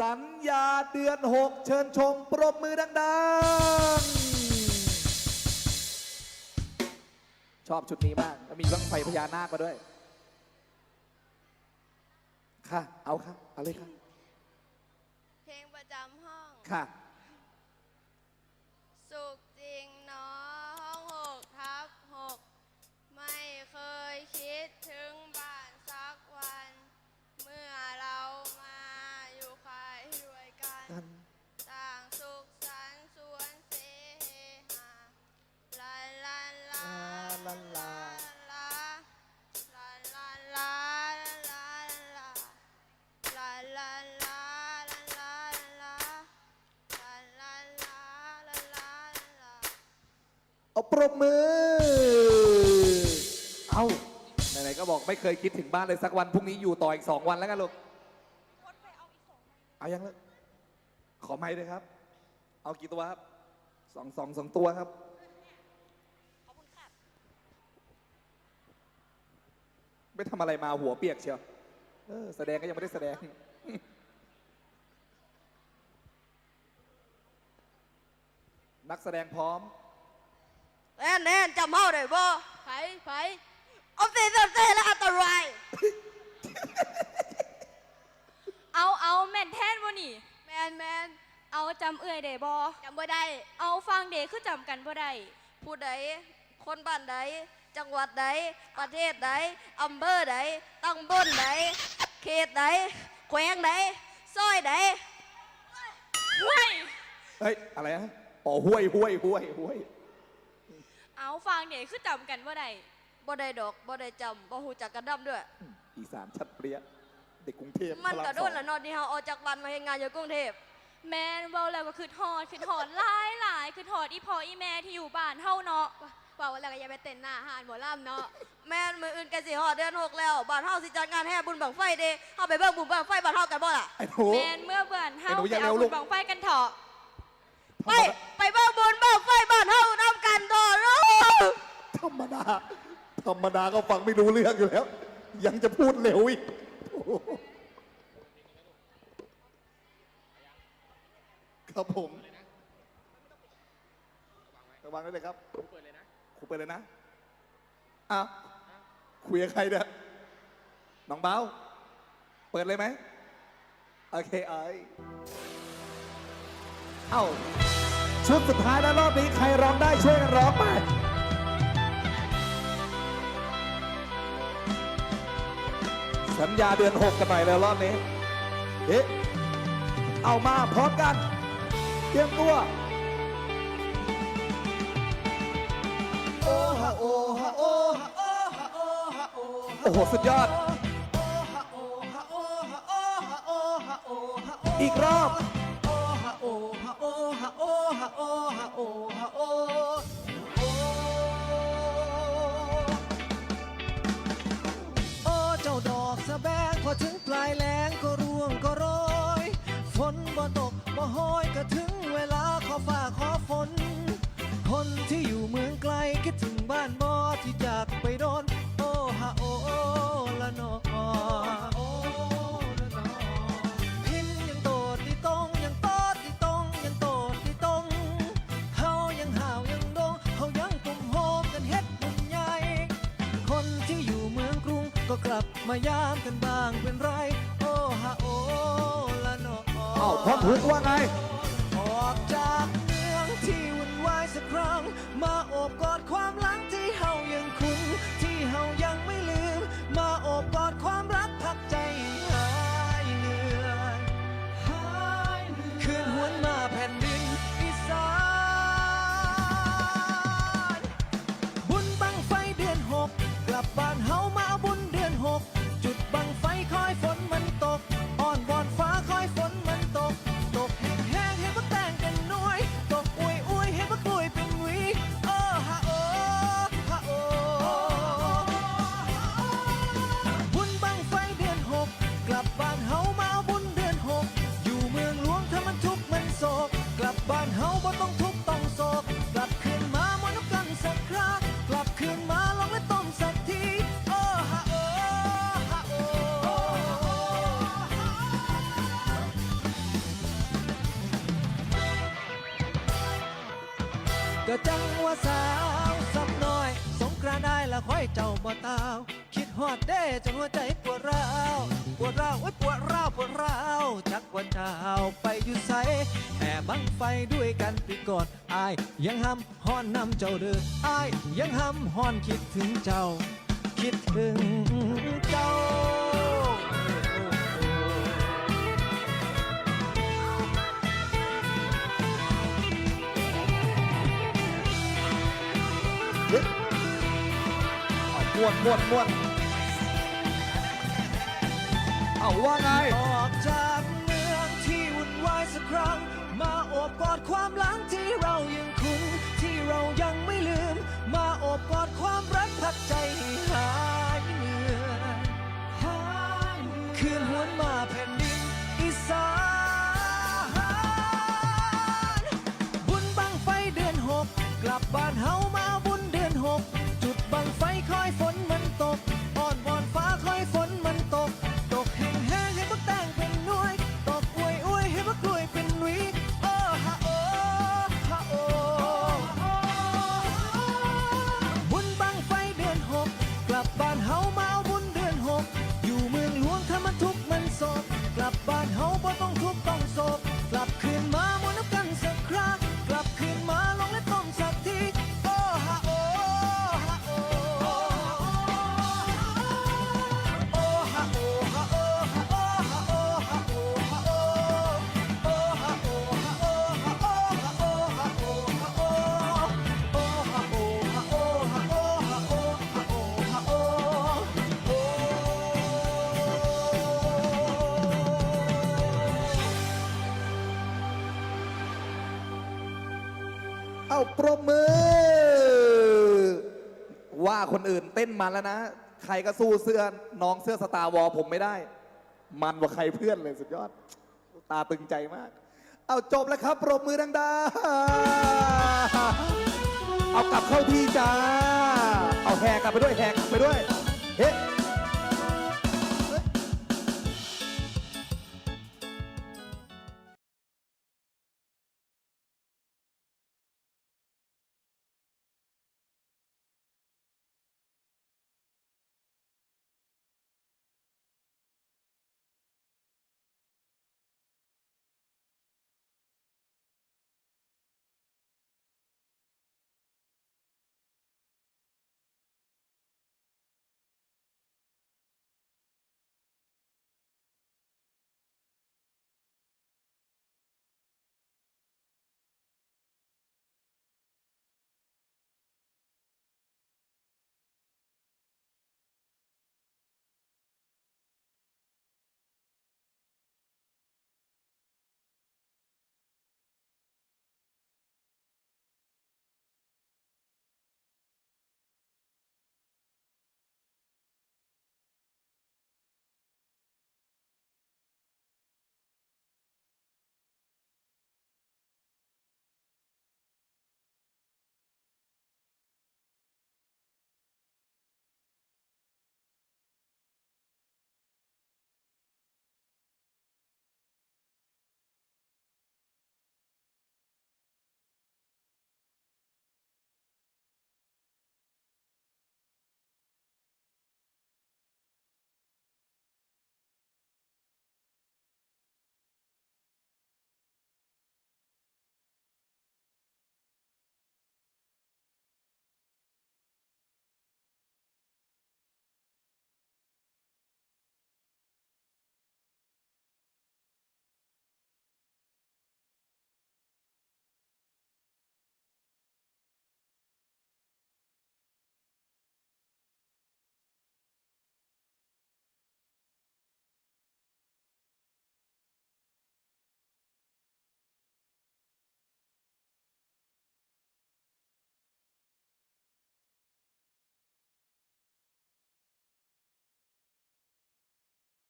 สัญญาเดือนหกเชิญชมปรบมือดังๆ ชอบชุดนี้มากแล้วมีบั้งไฟพญานาคมาด้วย ค่ะ เอาค่ะ เอาเลยค่ะ เพลงประจำห้อง ค่ะ บมือ เอาไหนๆก็บอกไม่เคยคิดถึงบ้านเลยสักวันพรุ่งนี้อยู่ต่ออีกสองวันแล้วกันลูกเอายังเลยขอไม้ด้วยครับ เอากี่ตัวครับสองสองสองตัวครับไม่ทำอะไรมาหัวเปียกเชียวเออแสดงก็ยังไม่ได้แสดง นักแสดงพร้อม แน่นแน่นจำเฮาได้บ่ไผไผเอาเตะเตะเตะแล้วอันตรายเอาเอาแม่นแท่นบ่นี่ แมนแมนเอาจำเอื่อยได้บ่จำบ่ได้ เอาฟังเดคือจำกันบ่ได้ผู้ใดคนบ้านใดจังหวัดใดประเทศใดอำเภอใดตำบลใดเขตใดแขวงใดซอยใดห้วยเฮ้ย อะไรนะอ๋อห้วยห้วยห้วยห้วย เอาฟังเดคือจำกันบ่ได้บ่ได้ดอกบ่ได้จำบ่ฮู้จักกันดำด้วย อีสานชัดเปรี้ยเด็กกรุงเทพมันพก็ระรามโดนสละองเนอนที่เฮาออกจากบ้านมาเฮ็ดงานอยู่กรุงเทพแม่นเว้าแล้วก็คือทอดคือทอดหลายหลายคือทอดอีพออีแม่ที่อยู่บ้านเฮาเนาะว่าว่าแล้วก็อย่าไปเต้นหน้าหานหมอลำเนาะแม่นมืออื่นก็สิฮอดเดือนหกแล้วบ้านเฮาสิจัดงานแห่บุญบังไฟเด้เฮาไปเบิ่งบุญบังไฟบ้านเฮากันบ่ล่ะไอ้หนูแม่นเมื่อเบื่อนเฮาไอ้หนูอย่าไปเอาเร็วลูบุกญบังไฟกันเถาะไปไปเบิ่งบุญบังไฟบ้านเฮานำกันต่อเนาะ ธรรมดา ธรรมดาก็ฟังไม่รู้เรื่องอยู่แล้ว ยังจะพูดเร็วอีกครับผมระวังไว้เลยครับครูเปิดเลยนะครูเปิดเลยนะอ้าวคุยกับใครเนี่ยน้องเบ้าเปิดเลยไหมโอเคเอ้ยเอ้าชุดสุดท้ายแล้วรอบนี้ใครร้องได้ช่วยกันร้องไป สัญญาเดือนหกกันหน่อยแล้วรอบนี้เอ๊ะเอามาพร้อมกัน เตรียมตัว โอ้ฮะโอ้ฮะโอ้ฮะโอ้ฮะโอ้ฮะโอ้โอ้โหสุดยอด อีกรอบ โลับมายามกันบ้างเป็นไร โอ้ฮะโอ้ละนอเอ้าพร้อมถูกว่าไง ออกจากเมืองที่วุ่นวายสักครั้ง มาโอบกอดความหลังที่เฮายัง ก็จังว่าสาวสับน้อย สงกรานต์ได้ละค่อยเจ้าบ่ตาว คิดฮอดเด้จนหัวใจปวดร้าวปวดร้าวโอ้ยปวดร้าวปวดร้าวจักว่าเจ้าไปอยู่ไสแต่บังไฟด้วยกันปีก่อนอายยังห้ำฮอนนำเจ้าเด้ออายยังห้ำฮอนคิดถึงเจ้า คิดถึงเจ้า ม้วนม้วนม้วนเอาว่าไง อาปรบมือ ว่าคนอื่นเต้นมันแล้วนะ ใครก็สู้เสื้อน้องเสื้อสตาร์วอลผมไม่ได้ มันกว่าใครเพื่อนเลยสุดยอด ตาตึงใจมาก เอาจบแล้วครับ ปรบมือดังๆ เอากลับเข้าที่จ้า เอาแหกกลับไปด้วยแหกกลับไปด้วย